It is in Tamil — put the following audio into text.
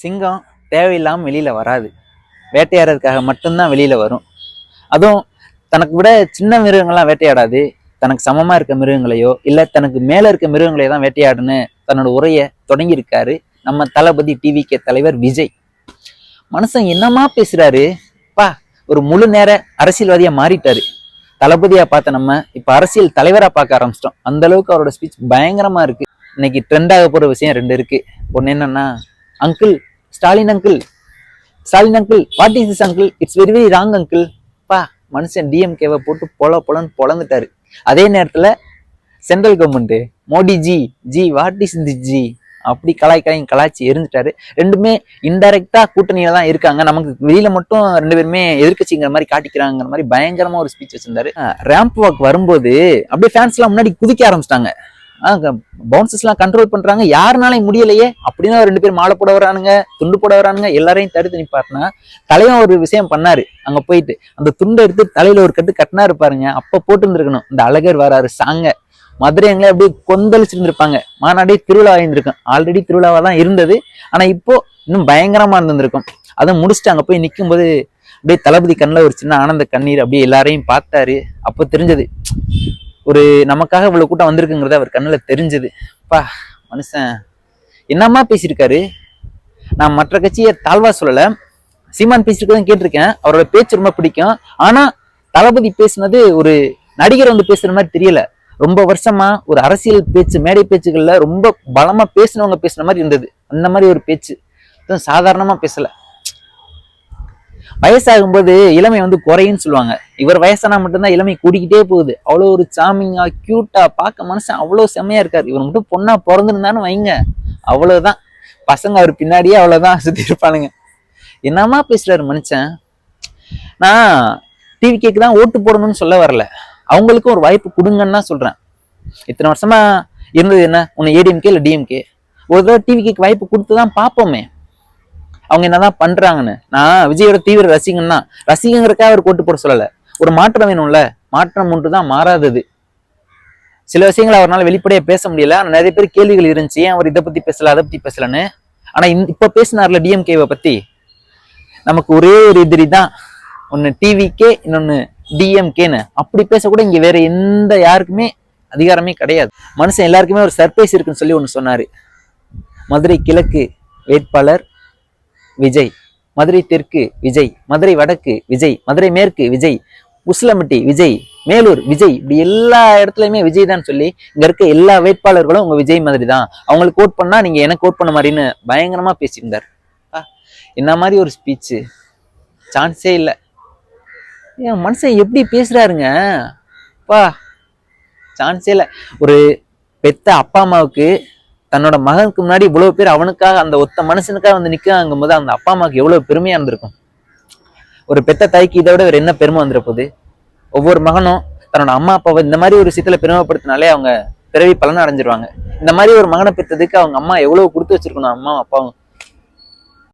சிங்கம் தேவையில்லாமல் வெளியில் வராது. வேட்டையாடுறதுக்காக மட்டும்தான் வெளியில் வரும். அதுவும் தனக்கு விட சின்ன மிருகங்கள்லாம் வேட்டையாடாது. தனக்கு சமமாக இருக்க மிருகங்களையோ இல்லை தனக்கு மேலே இருக்க மிருகங்களையோ தான் வேட்டையாடுன்னு தன்னோட உரையை தொடங்கியிருக்காரு நம்ம தளபதி டிவிகே தலைவர் விஜய். மனுஷன் என்னமா பேசுகிறாரு பா ஒரு முழு நேர அரசியல்வாதியாக மாறிட்டாரு. தளபதியாக பார்த்த நம்ம இப்போ அரசியல் தலைவராக பார்க்க ஆரம்பிச்சிட்டோம். அந்த அளவுக்கு அவரோட ஸ்பீச் பயங்கரமா இருக்கு. இன்னைக்கு ட்ரெண்டாக போகிற விஷயம் ரெண்டு இருக்கு. ஒன்று என்னன்னா uncle Stalin uncle Stalin uncle what is this uncle it's very very wrong uncle பா மனுஷன் டிஎம்கேவை போட்டு பொல பொலன்னு பொழந்துட்டாரு அதே நேரத்தில் central government Modi ji ji what is the ji அப்படி கலாய் கலாய் கலாய்ச்சி எரிஞ்சிட்டாரு. ரெண்டுமே இன்டைரக்டா கூட்டணியில தான் இருக்காங்க. நமக்கு வெளியில மட்டும் ரெண்டு பேருமே எதிர்க்கட்சிங்கிற மாதிரி காட்டிக்கிறாங்கிற மாதிரி பயங்கரமா ஒரு ஸ்பீச் வச்சிருந்தாரு. ரேம்ப் வாக் வரும்போது அப்படியே ஃபேன்ஸ் எல்லாம் முன்னாடி குதிக்க ஆரம்பிச்சிட்டாங்க. பவுன்சஸ்லாம் கண்ட்ரோல் பண்றாங்க. யாருனாலையும் முடியலையே. அப்படின்னா ரெண்டு பேரும் மாலை போட வரானுங்க துண்டு போட வரானுங்க எல்லாரையும் தடுத்து நிப்பாட்டினா தலைவன் ஒரு விஷயம் பண்ணாரு. அங்க போயிட்டு அந்த துண்டை எடுத்து தலையில ஒரு கட்டு கட்டினாரு பாருங்க. அப்ப போட்டு இருந்திருக்கணும் இந்த அழகர் வராரு சாங்க. மதுரை அப்படியே கொந்தளிச்சிருந்திருப்பாங்க. மாநாடே திருவிழா இருந்திருக்கும் ஆல்ரெடி திருவிழாவா தான் இருந்தது. ஆனா இப்போ இன்னும் பயங்கரமா இருந்திருக்கும் அதை முடிச்சுட்டு அங்க போய் நிற்கும் போது அப்படியே தளபதி கண்ணில் ஒரு சின்ன ஆனந்த கண்ணீர் அப்படியே எல்லாரையும் பார்த்தாரு. அப்போ தெரிஞ்சது ஒரு நமக்காக இவ்வளவு கூட்டம் வந்திருக்குங்கிறத அவர் கண்ணில் தெரிஞ்சது. பா மனுஷன். என்னம்மா பேசியிருக்காரு? நான் மற்ற கட்சியை தாழ்வா சொல்லல. சீமான் பேசியிருக்கதும் கேட்டிருக்கேன். அவரோட பேச்சு ரொம்ப பிடிக்கும். ஆனா தளபதி பேசுனது ஒரு நடிகர் வந்து பேசுற மாதிரி தெரியல. ரொம்ப வருஷமா ஒரு அரசியல் பேச்சு மேடை பேச்சுகள்ல ரொம்ப பலமா பேசினவங்க பேசுன மாதிரி இருந்தது. அந்த மாதிரி ஒரு பேச்சு. அதுவும் சாதாரணமா பேசல. வயசாகும்போது இளமை வந்து குறையுன்னு சொல்லுவாங்க. இவர் வயசானா மட்டும்தான் இளமை கூடிக்கிட்டே போகுது. அவ்வளோ ஒரு சாமிங்கா க்யூட்டா பார்க்க மனுஷன் அவ்வளோ செம்மையா இருக்காரு. இவர் மட்டும் பொண்ணா பிறந்திருந்தான்னு வைங்க. அவ்வளோதான் பசங்க அவர் பின்னாடியே அவ்வளோதான் சுத்தி இருப்பானுங்க. என்னமா பேசுறாரு மனுஷன்? நான் டிவி கேக்கு தான் ஓட்டு போடணும்னு சொல்ல வரல. அவங்களுக்கும் ஒரு வாய்ப்பு கொடுங்கன்னு தான் சொல்றேன். இத்தனை வருஷமா இருந்தது என்ன? உன்னை ஏடிஎம்கே இல்லை டிஎம்கே ஒரு தடவை டிவி கேக்கு வாய்ப்பு கொடுத்து தான் பார்ப்போமே. அவங்க என்னதான் பண்றாங்கன்னு? நான் விஜயோட தீவிர ரசிகன் தான் ரசிகங்கிறக்காக அவர் கோட்டு போட சொல்லல. ஒரு மாற்றம் வேணும்ல? மாற்றம் ஒன்று தான் மாறாதது. சில விஷயங்களை அவரால் வெளிப்படையாக பேச முடியல. ஆனால் நிறைய பேர் கேள்விகள் இருந்துச்சு. ஏன் அவர் இதை பற்றி பேசல அதை பற்றி பேசலன்னு? ஆனால் இந்த- இப்போ பேசினார்ல டிஎம்கேவை பற்றி நமக்கு ஒரே ஒரு எதிரி தான் ஒன்று டிவிக்கே இன்னொன்று டிஎம்கேன்னு அப்படி பேசக்கூட இங்கே வேற எந்த யாருக்குமே அதிகாரமே கிடையாது. மனுஷன் எல்லாருக்குமே ஒரு சர்ப்ரைஸ் இருக்குன்னு சொல்லி ஒன்று சொன்னார். மதுரை கிழக்கு வேட்பாளர் விஜய். மதுரை தெற்கு விஜய் மதுரை வடக்கு விஜய் மதுரை மேற்கு விஜய் உசிலம்பட்டி விஜய் மேலூர் விஜய் இப்படி எல்லா இடத்துலையுமே விஜய் தான் சொல்லி இங்க இருக்க எல்லா வேட்பாளர்களும் உங்க விஜய் மாதிரி தான். அவங்களுக்கு ஓட் பண்ணா நீங்க எனக்கு ஓட் பண்ண மாதிரின்னு பயங்கரமா பேசியிருந்தார். என்ன மாதிரி ஒரு ஸ்பீச்சு சான்ஸே இல்லை. என் மனுஷன் எப்படி பேசுறாருங்க? பா சான்ஸே இல்லை. ஒரு பெத்த அப்பா அம்மாவுக்கு தன்னோட மகனுக்கு முன்னாடி இவ்வளவு பேர் அவனுக்காக அந்த ஒத்த மனுஷனுக்காக வந்து நிற்காங்கும் போது அந்த அப்பா அம்மாவுக்கு எவ்வளவு பெருமையா இருந்திருக்கும். ஒரு பெத்த தாய்க்கு இதை விட வேற என்ன பெருமை வந்துட போகுது? ஒவ்வொரு மகனும் தன்னோட அம்மா அப்பாவை இந்த மாதிரி ஒரு விஷயத்துல பெருமைப்படுத்தினாலே அவங்க பிறவி பலன் அடைஞ்சிருவாங்க. இந்த மாதிரி ஒரு மகனை பெற்றதுக்கு அவங்க அம்மா எவ்வளவு கொடுத்து வச்சிருக்கணும் அம்மா அப்பாவும்?